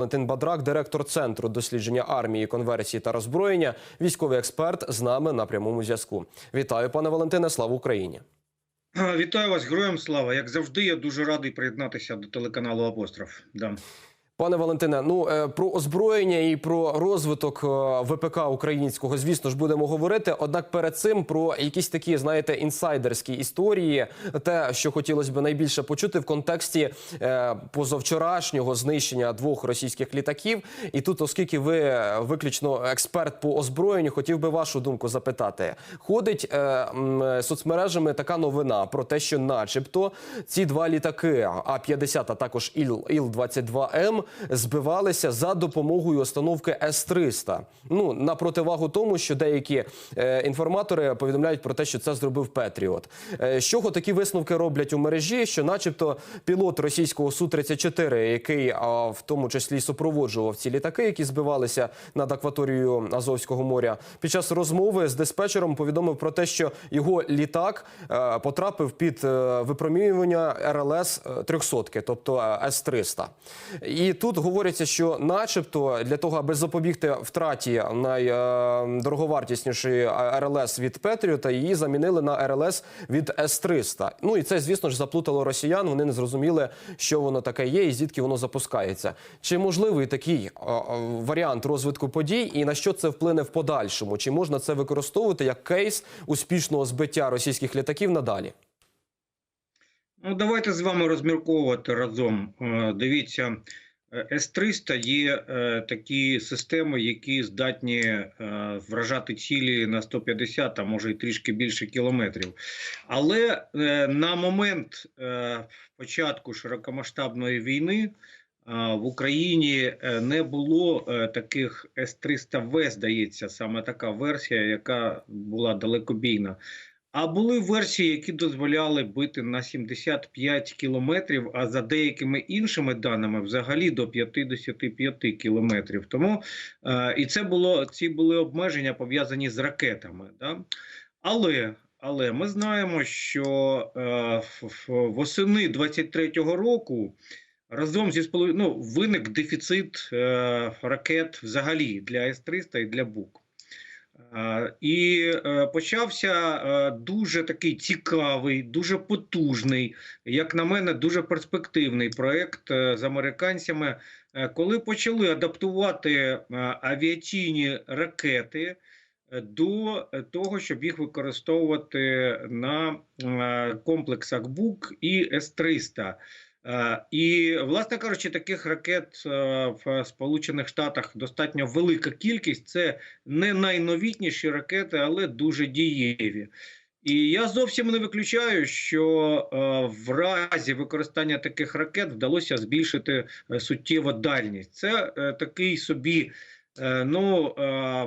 Валентин Бадрак, директор центру дослідження армії, конверсії та роззброєння, військовий експерт з нами на прямому зв'язку. Вітаю, пане Валентине. Слава Україні! Вітаю вас, героям слава. Як завжди, я дуже радий приєднатися до телеканалу Апостроф. Да. Пане Валентине, ну е, про озброєння і про розвиток е, ВПК українського, звісно ж, будемо говорити. Однак перед цим про якісь такі, знаєте, інсайдерські історії, те, що хотілося б найбільше почути в контексті е, позавчорашнього знищення двох російських літаків. І тут, оскільки ви виключно експерт по озброєнню, хотів би вашу думку запитати. Ходить соцмережами така новина про те, що, начебто, ці два літаки А-50, а також Іл Іл-22М збивалися за допомогою установки С-300. Ну на противагу тому, що деякі е, інформатори повідомляють про те, що це зробив Петріот. Е, з чого такі висновки роблять у мережі? Що, начебто, пілот російського су 34 який а, в тому числі супроводжував ці літаки, які збивалися над акваторією Азовського моря, під час розмови з диспетчером повідомив про те, що його літак е, потрапив під випромінювання РЛС 300, тобто С-300. І тут говориться, що, начебто, для того, аби запобігти втраті найдороговартіснішої РЛС від Петріота, її замінили на РЛС від С-300. Ну і це, звісно ж, заплутало росіян. Вони не зрозуміли, що воно таке є, і звідки воно запускається. Чи можливий такий а, а, варіант розвитку подій, і на що це вплине в подальшому? Чи можна це використовувати як кейс успішного збиття російських літаків надалі? Ну, давайте з вами розмірковувати разом. Е, Дивіться, е, С-300 є е, такі системи, які здатні е, вражати цілі на 150, а може й трішки більше кілометрів. Але е, на момент початку широкомасштабної війни в Україні не було таких С-300В, здається, саме така версія, яка була далекобійна. А були версії, які дозволяли бити на 75 кілометрів, а за деякими іншими даними взагалі до 55 кілометрів. Тому е, і це було ці були обмеження пов'язані з ракетами. Да? Але але ми знаємо, що е, восени 23-го року разом зі ну, виник дефіцит е, ракет взагалі для С-300 і для БУК. Е, І е, почався е, дуже такий цікавий, дуже потужний, як на мене, дуже перспективний проект з американцями, коли почали адаптувати авіаційні ракети до того, щоб їх використовувати на комплексах БУК і С-300. Е, І, власне кажучи, таких ракет е, в Сполучених Штатах достатньо велика кількість. Це не найновітніші ракети, але дуже дієві. І я зовсім не виключаю, що е, в разі використання таких ракет вдалося збільшити суттєво дальність. Це такий собі, ну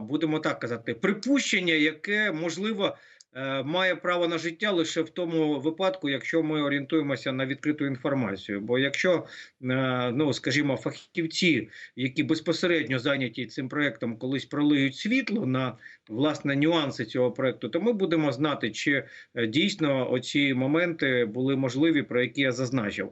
будемо так казати, припущення, яке можливо. Е, Має право на життя лише в тому випадку, якщо ми орієнтуємося на відкриту інформацію. Бо якщо, е, ну скажімо, фахівці, які безпосередньо зайняті цим проектом, колись пролиють світло на власне нюанси цього проекту, то ми будемо знати, чи е, дійсно оці моменти були можливі, про які я зазначив.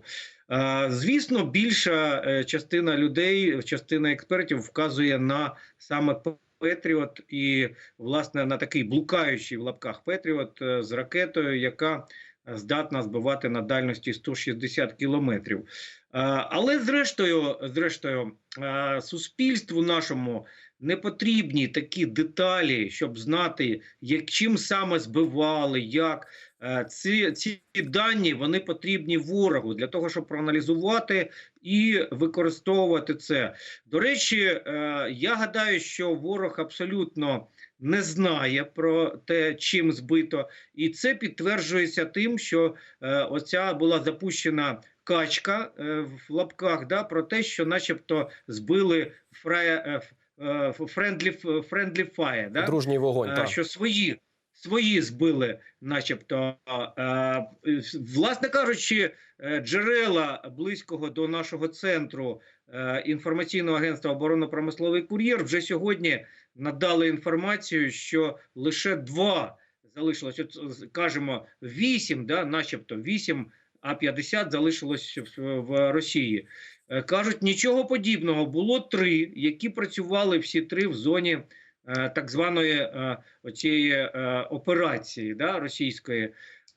Звісно, більша частина людей, частина експертів вказує на саме Петріот і власне на такий блукаючий в лапках Петріот е, з ракетою, яка здатна збивати на дальності 160 кілометрів. Е, Але зрештою, зрештою, е, суспільству нашому не потрібні такі деталі, щоб знати, як чим саме збивали, як Е, ці, ці дані вони потрібні ворогу для того, щоб проаналізувати і використовувати це. До речі, е, я гадаю, що ворог абсолютно не знає про те, чим збито, і це підтверджується тим, що е, оця була запущена качка в лапках, да, про те, що, начебто, збили фре, е, френдлі, френдлі фає, да? Дружній вогонь. Е, так. що свої, свої збили, начебто. Е, Власне кажучи, джерела близького до нашого центру інформаційного агентства оборонно-промисловий кур'єр вже сьогодні надали інформацію, що лише два залишилось. От кажемо, вісім, да, начебто вісім А-50 залишилось в, в Росії. Е, Кажуть, нічого подібного. Було три, які працювали всі три в зоні е, так званої е, оцієї е, операції да, російської.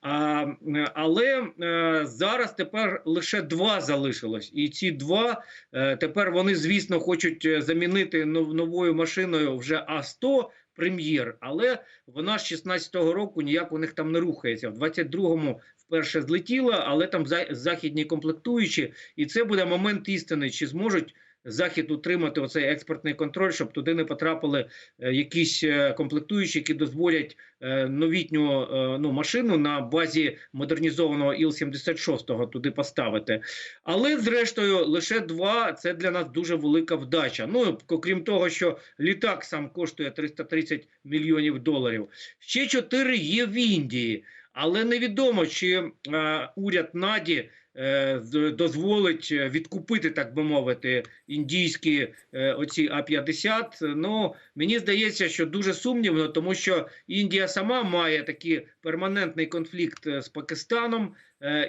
А, але е, зараз тепер лише два залишилось, і ці два е, тепер вони, звісно, хочуть замінити нов- новою машиною вже А100 прем'єр, але вона з 16-го року ніяк у них там не рухається. В 22-му вперше злетіла, але там за- західні комплектуючі, і це буде момент істини, чи зможуть. Захід утримати оцей експортний контроль, щоб туди не потрапили е, якісь е, комплектуючі, які дозволять е, новітню ну, машину на базі модернізованого Іл-76 туди поставити. Але, зрештою, лише два це для нас дуже велика вдача. Ну, окрім того, що літак сам коштує 330 мільйонів доларів. Ще чотири є в Індії, але невідомо, чи е, уряд Наді. Е, Дозволить е, відкупити, так би мовити, індійські е, оці А-50. Ну мені здається, що дуже сумнівно, тому що Індія сама має такий перманентний конфлікт з Пакистаном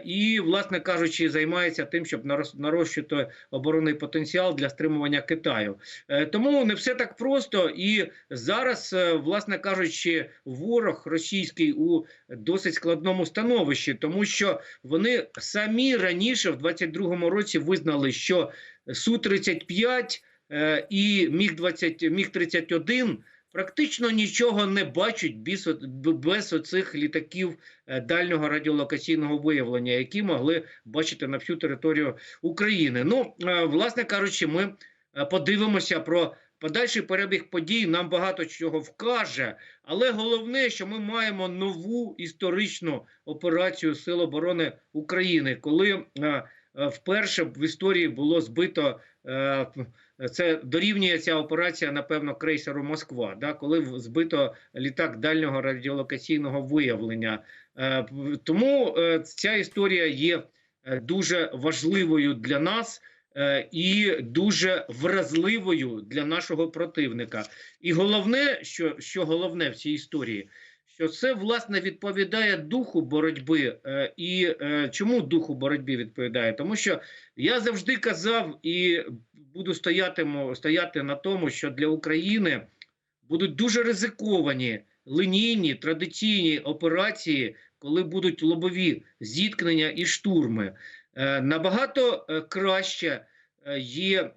і, власне кажучи, займається тим, щоб нарощувати оборонний потенціал для стримування Китаю. Тому не все так просто. І зараз, власне кажучи, ворог російський у досить складному становищі, тому що вони самі раніше, в 22-му році, визнали, що Су-35 е, і Міг-20, Міг-31 практично нічого не бачать без, без оцих літаків е, дальнього радіолокаційного виявлення, які могли бачити на всю територію України. Ну, е, власне кажучи, ми подивимося про подальший перебіг подій. Нам багато чого вкаже, але головне, що ми маємо нову історичну операцію Сил оборони України, коли е, е, вперше в історії було збито. е, Це дорівнює ця операція, напевно, крейсеру Москва, да, коли збито літак дальнього радіолокаційного виявлення. Е, Тому е, ця історія є е, дуже важливою для нас і дуже вразливою для нашого противника. І головне, що, що головне в цій історії, що це власне відповідає духу боротьби. Е, І е, чому духу боротьби відповідає? Тому що я завжди казав і буду стоятиму, стояти на тому, що для України будуть дуже ризиковані лінійні традиційні операції, коли будуть лобові зіткнення і штурми. Е, Набагато е, краще е, є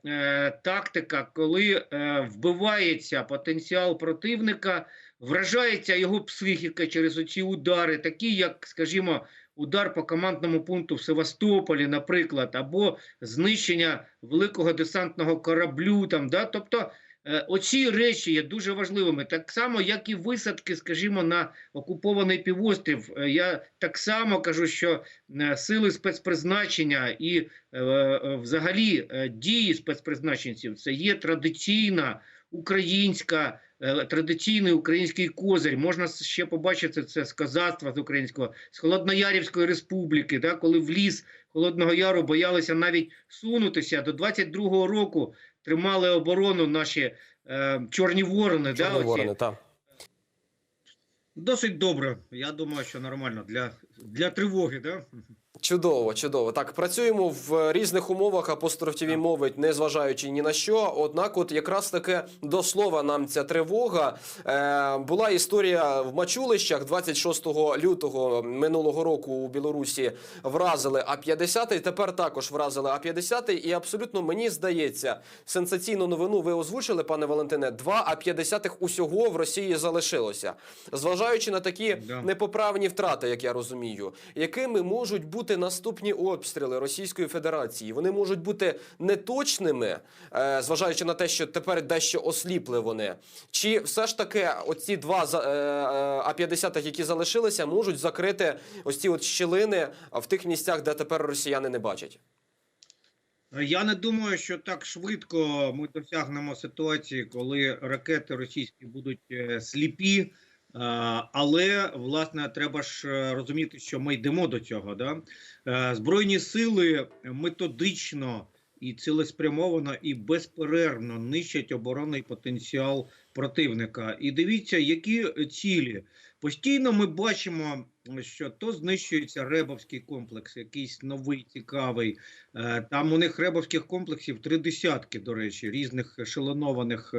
тактика, коли вбивається потенціал противника, вражається його психіка через оці удари, такі як, скажімо, удар по командному пункту в Севастополі, наприклад, або знищення великого десантного кораблю. Там, да? Тобто оці речі є дуже важливими, так само, як і висадки, скажімо, на окупований півострів. Е, Я так само кажу, що е, сили спецпризначення і е, е, взагалі е, дії спецпризначенців це є традиційна українська. е, Традиційний український козир можна ще побачити це з козацтва з українського, з Холодноярівської республіки, да, коли в ліс Холодного Яру боялися навіть сунутися. До 22-го року тримали оборону наші е, чорні ворони. да, Чорні оці. ворони, так. Досить добре. Я думаю, що нормально для, для тривоги. Да? Чудово, чудово. Так, працюємо в різних умовах. Апостроф ТВ мовить, не зважаючи ні на що. Однак, от якраз таки до слова нам ця тривога. Е, була історія в Мачулищах 26 лютого минулого року у Білорусі вразили А-50, і тепер також вразили А-50. І абсолютно мені здається, сенсаційну новину ви озвучили, пане Валентине. Два А-50 усього в Росії залишилося. Зважаючи на такі непоправні втрати, як я розумію, якими можуть бути наступні обстріли Російської Федерації. Вони можуть бути неточними, е, зважаючи на те, що тепер дещо осліпли вони. Чи все ж таки оці два е, е, А-50, які залишилися, можуть закрити ось ці от щілини в тих місцях, де тепер росіяни не бачать? Я не думаю, що так швидко ми досягнемо ситуації, коли ракети російські будуть сліпі. Е, Але власне треба ж е, розуміти, що ми йдемо до цього. Да? Е, Збройні сили методично і цілеспрямовано і безперервно нищать оборонний потенціал противника. І дивіться, які цілі постійно ми бачимо що то знищується Ребовський комплекс, якийсь новий, цікавий. Там у них Ребовських комплексів три десятки, до речі, різних ешелонованих,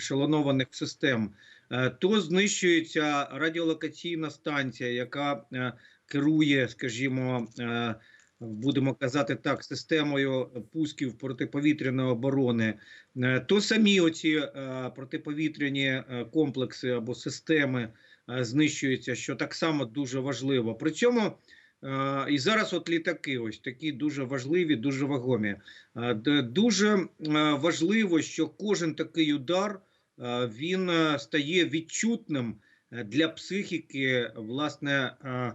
ешелонованих систем. Е, То знищується радіолокаційна станція, яка е, керує, скажімо, е, будемо казати так, системою пусків протиповітряної оборони. То самі оці протиповітряні комплекси або системи знищуються, що так само дуже важливо. При цьому і зараз от літаки, ось такі дуже важливі, дуже вагомі. Дуже важливо, що кожен такий удар він е, стає відчутним е, для психіки, власне, е,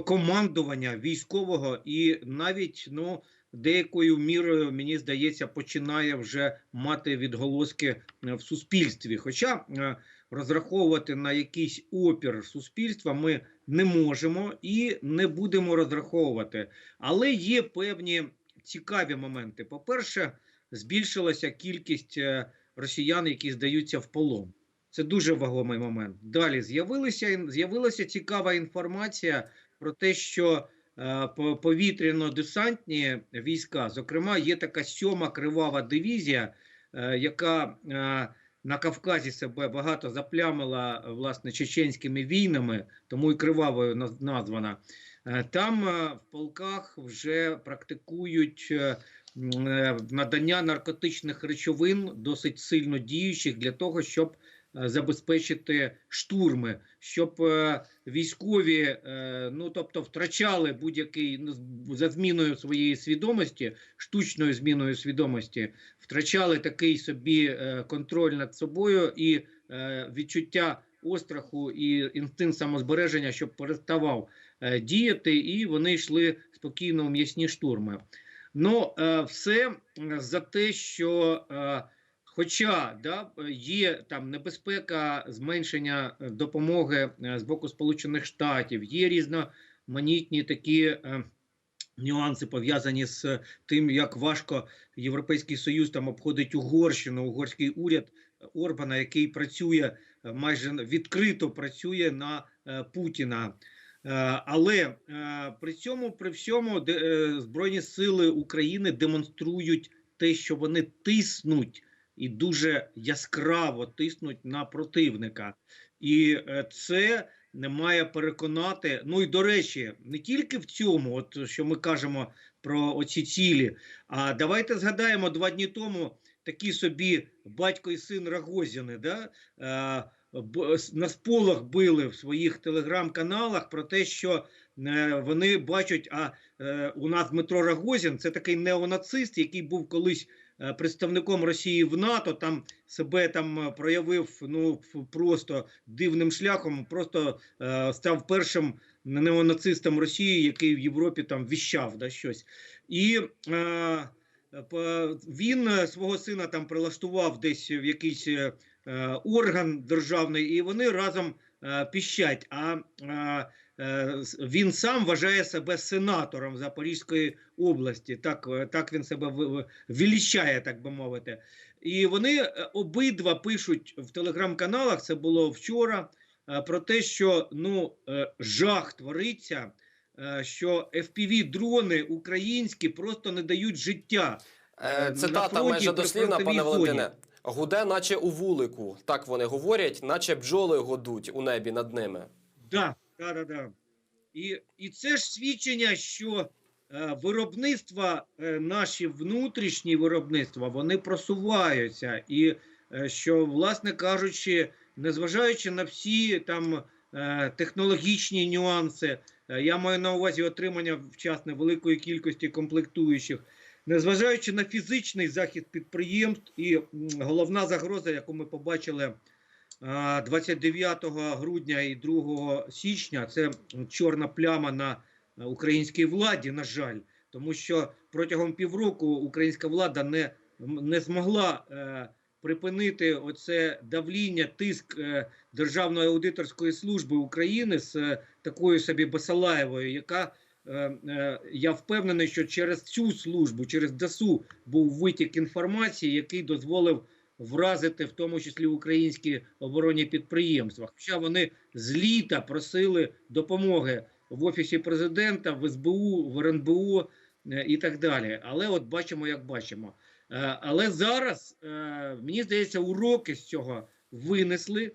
командування військового і навіть ну. Деякою мірою, мені здається, починає вже мати відголоски е, в суспільстві. Хоча е, розраховувати на якийсь опір суспільства ми не можемо і не будемо розраховувати. Але є певні цікаві моменти. По-перше, збільшилася кількість е, росіян, які здаються в полон. Це дуже вагомий момент. Далі з'явилася з'явилася цікава інформація про те, що е, повітряно-десантні війська, зокрема, є така сьома кривава дивізія, е, яка е, на Кавказі себе багато заплямила власне чеченськими війнами, тому і кривавою названа. Е, Там е, в полках вже практикують е, надання наркотичних речовин, досить сильно діючих для того, щоб е, забезпечити штурми, щоб е, військові, е, ну тобто, втрачали будь-який ну, за зміною своєї свідомості, штучною зміною свідомості, втрачали такий собі е, контроль над собою і е, відчуття остраху і інстинкт самозбереження, щоб переставав е, діяти, і вони йшли спокійно у м'ясні штурми. Ну, е, все за те, що е, Хоча да, є там небезпека зменшення е, допомоги з боку Сполучених Штатів, є різноманітні такі нюанси пов'язані з тим, як важко Європейський Союз там обходить Угорщину, угорський уряд Орбана, який працює майже відкрито працює на Путіна. Е, Але е, при цьому, при всьому, е, Збройні сили України демонструють те, що вони тиснуть і дуже яскраво тиснуть на противника. І це не має переконати. Ну і до речі, не тільки в цьому, от що ми кажемо про оці цілі. А давайте згадаємо два дні тому такі собі батько і син Рагозіни, да? На сполох били в своїх телеграм-каналах про те, що е, вони бачать, а е, у нас Дмитро Рагозін це такий неонацист, який був колись е, представником Росії в НАТО, там себе там проявив ну просто дивним шляхом, просто став першим неонацистом Росії, який в Європі там віщав да, щось. І він свого сина там прилаштував десь в якийсь орган державний, і вони разом е, піщать. А е, е, він сам вважає себе сенатором Запорізької області. Так, е, так він себе ви- ви- так би мовити. І вони е, обидва пишуть в телеграм-каналах. Це було вчора. е, Про те, що ну е, жах твориться, е, що fpv дрони українські просто не дають життя. Е, Цитата майже дослівна, пане. Валентине. Гуде, наче у вулику. Так вони говорять, наче бджоли годуть у небі над ними. Да, да, да, да. І, і це ж свідчення, що е, виробництва, е, наші внутрішні виробництва, вони просуваються. І е, що, власне кажучи, незважаючи на всі там е, технологічні нюанси, е, я маю на увазі отримання вчасне великої кількості комплектуючих, незважаючи на фізичний захист підприємств, і головна загроза, яку ми побачили. 29 грудня і 2 січня це чорна пляма на українській владі, на жаль, тому що протягом півроку українська влада не, не змогла е, припинити оце давління, тиск е, Державної аудиторської служби України з е, такою собі Басалаєвою, яка я впевнений, що через цю службу, через ДАСУ був витік інформації, який дозволив вразити в тому числі українські оборонні підприємства. Хоча вони з літа просили допомоги в офісі президента, в СБУ, в РНБО е, і так далі. Але от бачимо, як бачимо. Е, Але зараз е, мені здається, уроки з цього винесли,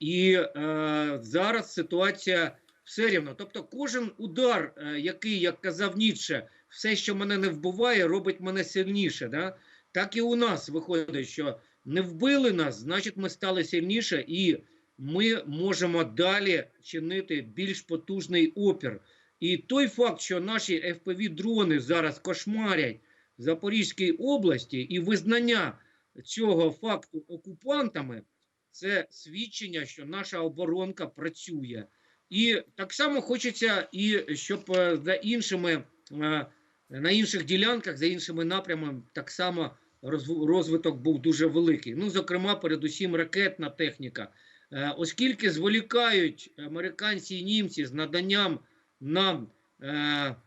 і е, зараз ситуація все рівно. Тобто, кожен удар, е, який, як казав Ніцше, все, що мене не вбиває, робить мене сильніше. Да? Так і у нас виходить, що не вбили нас, значить, ми стали сильніше, і ми можемо далі чинити більш потужний опір. І той факт, що наші fpv дрони зараз кошмарять в Запорізькій області, і визнання цього факту окупантами, це свідчення, що наша оборонка працює. І так само хочеться, і щоб е, за іншими е, на інших ділянках, за іншими напрямами, так само розв- розвиток був дуже великий. Ну, зокрема, передусім ракетна техніка. Е, Оскільки зволікають американці і німці з наданням нам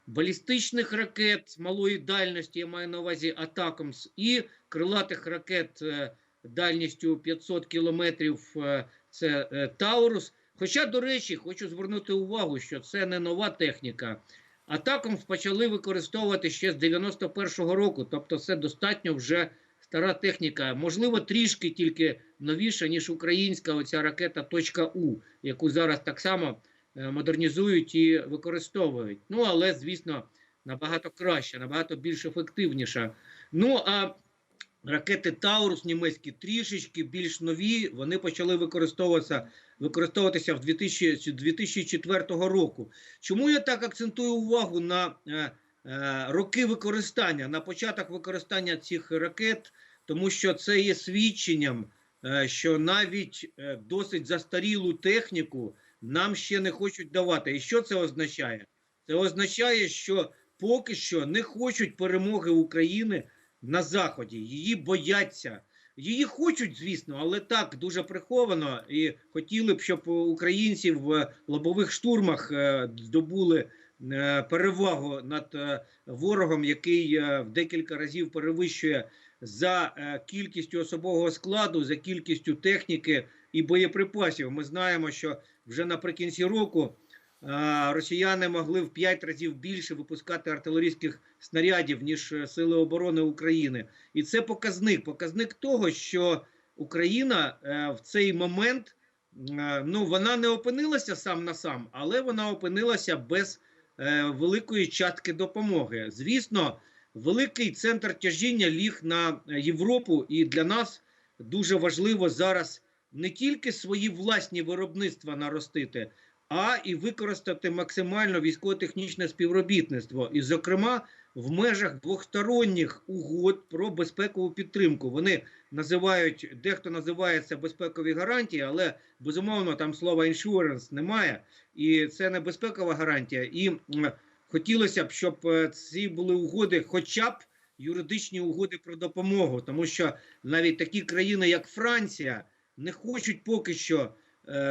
балістичних ракет малої дальності, я маю на увазі Атакамс, і крилатих ракет дальністю 500 кілометрів, це Таурус. Хоча, до речі, хочу звернути увагу, що це не нова техніка. Атакам почали використовувати ще з 91-го року, тобто це достатньо вже стара техніка. Можливо, трішки тільки новіша, ніж українська оця ракета «У», яку зараз так само е, модернізують і використовують. Ну, але, звісно, набагато краще, набагато більш ефективніша. Ну, а ракети Таурус німецькі трішечки більш нові, вони почали використовуватися, використовуватися в 2000, 2004 року. Чому я так акцентую увагу на е, е, роки використання, на початок використання цих ракет, тому що це є свідченням, е, що навіть е, досить застарілу техніку нам ще не хочуть давати. І що це означає? Це означає, що поки що не хочуть перемоги України на Заході. Її бояться. Її хочуть, звісно, але так дуже приховано. І хотіли б, щоб українці в лобових штурмах е, здобули е, перевагу над е, ворогом, який в декілька разів перевищує за кількістю особового складу, за кількістю техніки і боєприпасів. Ми знаємо, що вже наприкінці року росіяни могли в 5 разів більше випускати артилерійських снарядів, ніж е, Сили оборони України. І це показник. Показник того, що Україна е, в цей момент е, ну, вона не опинилася сам на сам, але вона опинилася без великої частки допомоги. Звісно, великий центр тяжіння ліг на Європу, і для нас дуже важливо зараз не тільки свої власні виробництва наростити, а і використати максимально військово-технічне співробітництво. І, зокрема, в межах двосторонніх угод про безпекову підтримку. Вони називають, дехто називає це безпекові гарантії, але безумовно там слова insurance немає, і це не безпекова гарантія. І хотілося б, щоб е, ці були угоди, хоча б юридичні угоди про допомогу, тому що навіть такі країни, як Франція, не хочуть поки що,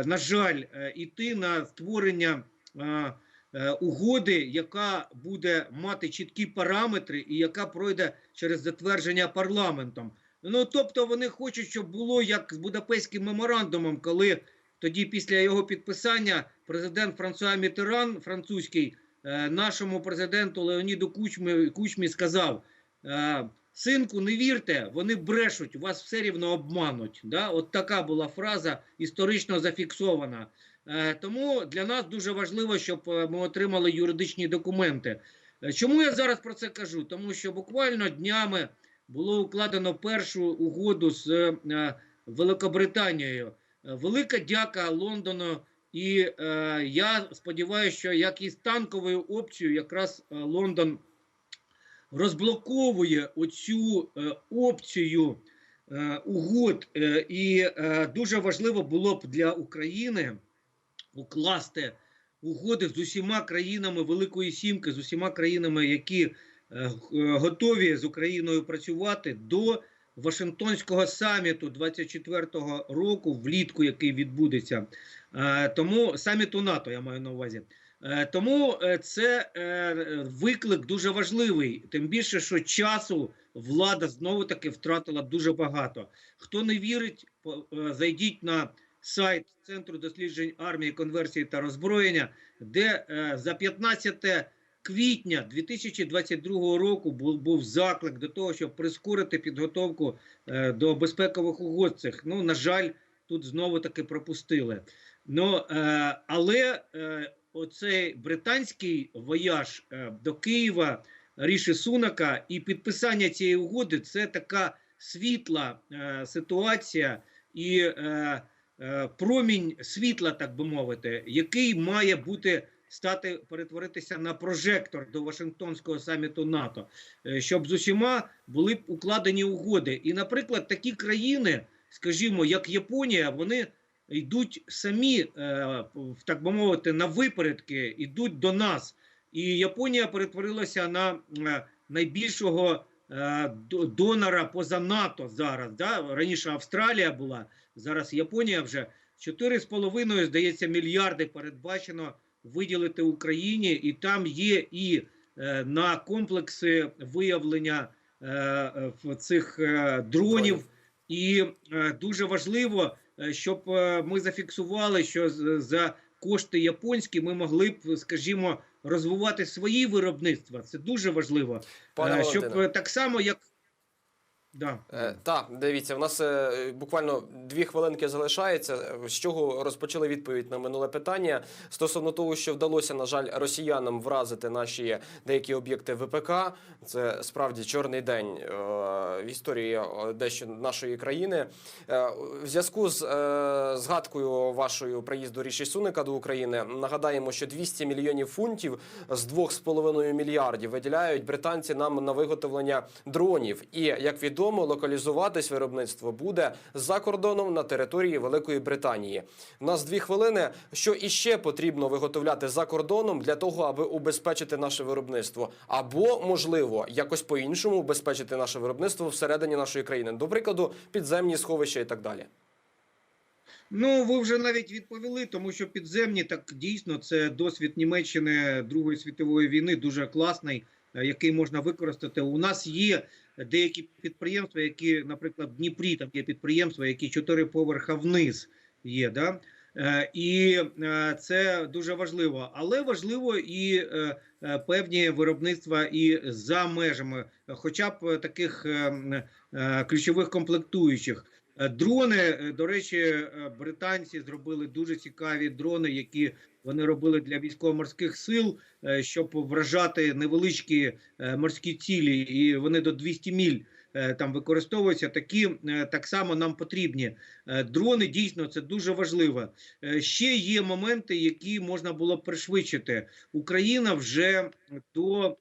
на жаль, е, іти на створення. е, е, Угоди, яка буде мати чіткі параметри і яка пройде через затвердження парламентом. Ну тобто вони хочуть, щоб було як з Будапештським меморандумом, коли тоді, після його підписання, президент Франсуа Мітеран, французький, е, нашому президенту Леоніду Кучмі, Кучмі сказав: е, синку, не вірте, вони брешуть, вас все рівно обмануть. Да? От така була фраза історично зафіксована. Е, Тому для нас дуже важливо, щоб е, ми отримали юридичні документи. Е, Чому я зараз про це кажу? Тому що буквально днями було укладено першу угоду з е, Великобританією. Е, Велика дяка Лондону. І е, я сподіваюся, що як і з танковою опцією, якраз Лондон розблоковує оцю е, опцію е, угод. Е, і дуже важливо було б для України укласти угоди з усіма країнами Великої Сімки, з усіма країнами, які готові з Україною працювати до Вашингтонського саміту 24-го року, влітку, який відбудеться. Тому саміту НАТО я маю на увазі. Е, Тому е, це е, виклик дуже важливий. Тим більше, що часу влада знову таки втратила дуже багато. Хто не вірить, зайдіть на сайт Центру досліджень армії, конверсії та роззброєння, де за 15 квітня 2022 року був, заклик до того, щоб прискорити підготовку до безпекових угод цих. Ну, на жаль, тут знову таки пропустили. Ну, але оцей британський вояж е, до Києва Ріші Сунака і підписання цієї угоди це така світла е, ситуація і е, промінь світла, так би мовити, який має бути стати перетворитися на прожектор до Вашингтонського саміту НАТО, щоб з усіма були б укладені угоди. І, наприклад, такі країни, скажімо, як Японія, вони йдуть самі, е, так би мовити, на випередки, йдуть до нас. І Японія перетворилася на е, найбільшого е, донора поза НАТО зараз. Да? Раніше Австралія була, зараз Японія вже 4,5, здається, мільярди передбачено виділити Україні, і там є і на комплекси виявлення цих дронів. І дуже важливо, щоб е, ми зафіксували, що за кошти японські ми могли б, скажімо, розвивати свої виробництва. Це дуже важливо, Пане Е, щоб е, так само, як да. Е, так, дивіться, в нас е, буквально дві хвилинки залишається. З чого розпочали відповідь на минуле питання стосовно того, що вдалося, на жаль, росіянам вразити наші деякі об'єкти ВПК. Це справді чорний день е, в історії е, дещо нашої країни. Е, в зв'язку з е, згадкою вашою приїзду Ріші Суника до України нагадаємо, що 200 мільйонів фунтів з 2,5 мільярдів виділяють британці нам на виготовлення дронів. І як відомо, локалізуватись виробництво буде за кордоном на території Великої Британії. У нас дві хвилини. Що іще потрібно виготовляти за кордоном для того, аби убезпечити наше виробництво, або можливо якось по-іншому убезпечити наше виробництво всередині нашої країни, до прикладу, підземні сховища і так далі. Ну, ви вже навіть відповіли, тому що підземні так дійсно це досвід Німеччини Другої світової війни, дуже класний, е, який можна використати. У нас є деякі підприємства, які, наприклад, в Дніпрі там є підприємства, які чотири поверха вниз є. Да? Е, І е, це дуже важливо, але важливо і е, певні виробництва і за межами, хоча б таких е, м, е, ключових комплектуючих. Е, Дрони, е, до речі, е, британці зробили дуже цікаві дрони, які вони робили для військово-морських сил, щоб вражати невеличкі морські цілі, і вони до 200 міль там використовуються. Такі так само нам потрібні. Дрони дійсно це дуже важливо. Ще є моменти, які можна було пришвидшити. Україна вже до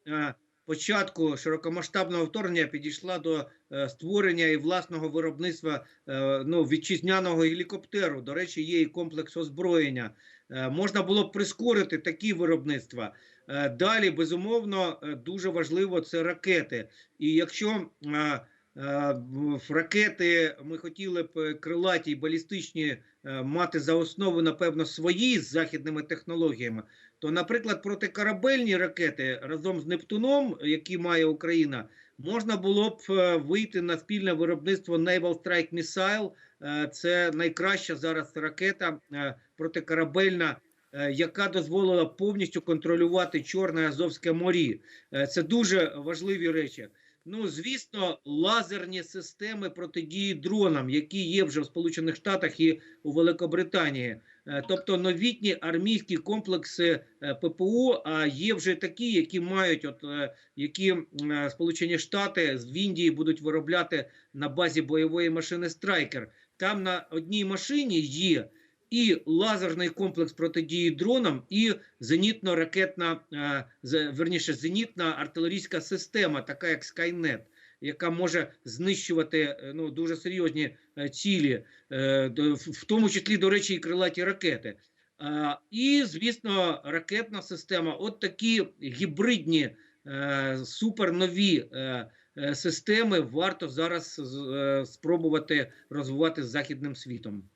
початку широкомасштабного вторгнення підійшла до е, створення і власного виробництва е, ну, вітчизняного гелікоптеру. До речі, є і комплекс озброєння. Е, Можна було б прискорити такі виробництва. Далі, безумовно, дуже важливо це ракети. І якщо ракети ми хотіли б крилаті й балістичні мати за основу, напевно, свої з західними технологіями, то, наприклад, протикорабельні ракети разом з Нептуном, які має Україна, можна було б е, вийти на спільне виробництво Naval Strike Missile. Е, Це найкраща зараз ракета е, протикорабельна, яка дозволила повністю контролювати Чорне Азовське морі. Це дуже важливі речі. Ну, звісно, лазерні системи протидії дронам, які є вже в Сполучених Штатах і у Великобританії. Е, Тобто новітні армійські комплекси е, ППО, а є вже такі, які мають, от е, які Сполучені Штати з Індії будуть виробляти на базі бойової машини Страйкер. Там на одній машині є і лазерний комплекс протидії дронам, і зенітно-ракетна, е, верніше, зенітна артилерійська система, така як Skynet, яка може знищувати е, ну, дуже серйозні е, цілі, в тому числі, до речі, і крилаті ракети. І, звісно, ракетна система. От такі гібридні супернові системи варто зараз спробувати розвивати з західним світом.